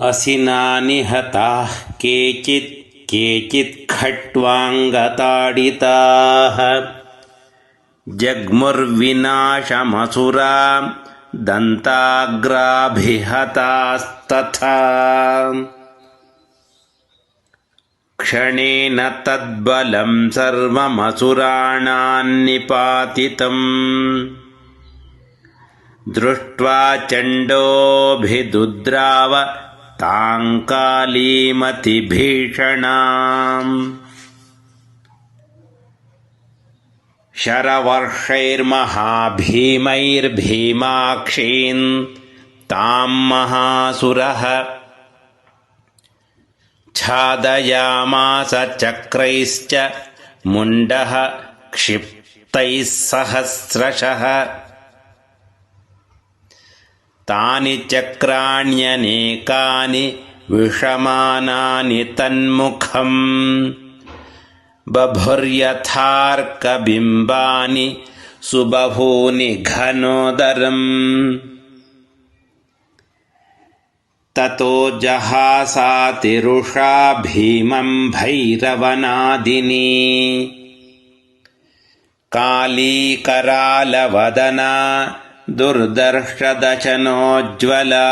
असिनानिहताः केचित् केचित् खट्वाङ्गताडिताः। जग्मुर्विनाशमसुरा दन्ताग्राभिहतास्तथा। क्षणेन तद्बलं सर्वमसुराणान्निपातितम्। दृष्ट्वा चण्डोऽभिदुद्राव ताङ्कालीमतिभीषणाम्। शरवर्षैर्महाभीमैर्भीमाक्षीन् तां महासुरः। छादयामास चक्रैश्च मुण्डः क्षिप्तैः सहस्रशः तानि चक्राण्यनेकानि विषमानानि तन्मुखम्। बभुर्यथार्कबिम्बानि सुबभूनि घनोदरम्। ततो जहासातिरुषा भीमं भैरवनादिनी। कालीकरालवदना दुर्दर्शदशनोज्ज्वला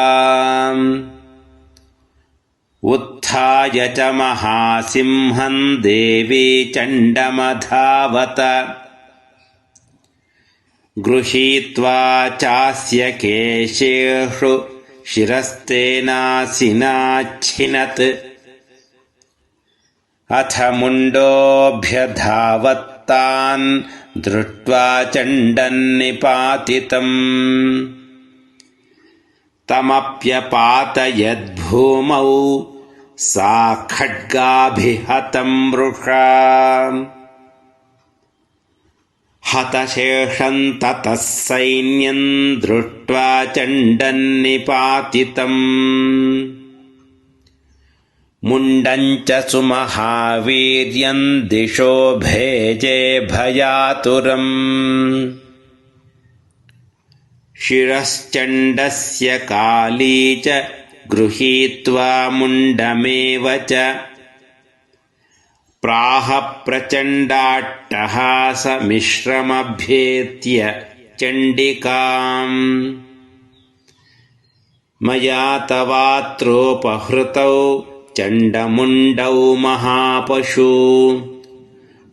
उत्थाय च महासिंहं देवी चण्डमधावत। गृहीत्वा चास्य केशेषु शिरस्तेनासिनाच्छिनत्। अथ मुण्डोऽभ्यधावत्तान् दृष्ट्वा चण्डन्निपातितम्। तमप्यपातयद्भूमौ सा खड्गाभिहतं मृषा। हतशेषं ततः सैन्यं दृष्ट्वा चण्डन्निपातितम् मुण्डञ्च सुमहावीर्यं दिशो भेजे भयातुरम्। शिरश्चण्डस्य काली च गृहीत्वा मुण्डमेव च। प्राह प्रचण्डाट्टहासमिश्रमभ्येत्य चण्डिकाम्। मया तवात्रोपहृतौ चण्डमुण्डौ महापशु।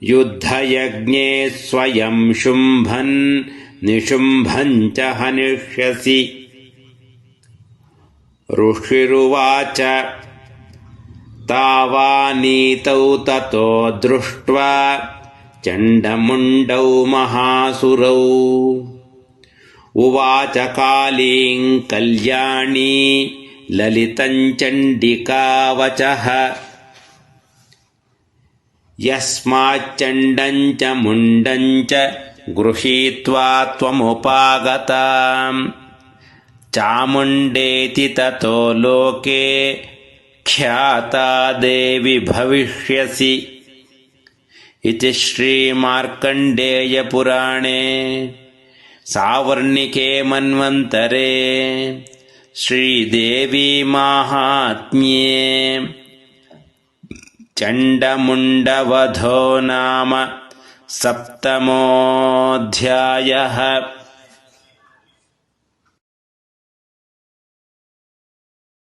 युद्धयज्ञे स्वयं शुम्भन् निशुम्भञ्च हनिष्यसि। ऋषिरुवाच तावानीतौ ततो दृष्ट्वा चण्डमुण्डौ महासुरौ। उवाच कालीं कल्याणी ललितञ्चण्डिकावचः। यस्माच्चण्डञ्च मुण्डञ्च गृहीत्वा त्वमुपागताम्। चामुण्डेति ततो लोके ख्याता देवि भविष्यसि। इति श्रीमार्कण्डेयपुराणे सावर्णिके मन्वन्तरे श्रीदेवीमाहात्म्ये चण्डमुण्डवधो नाम सप्तमोऽध्यायः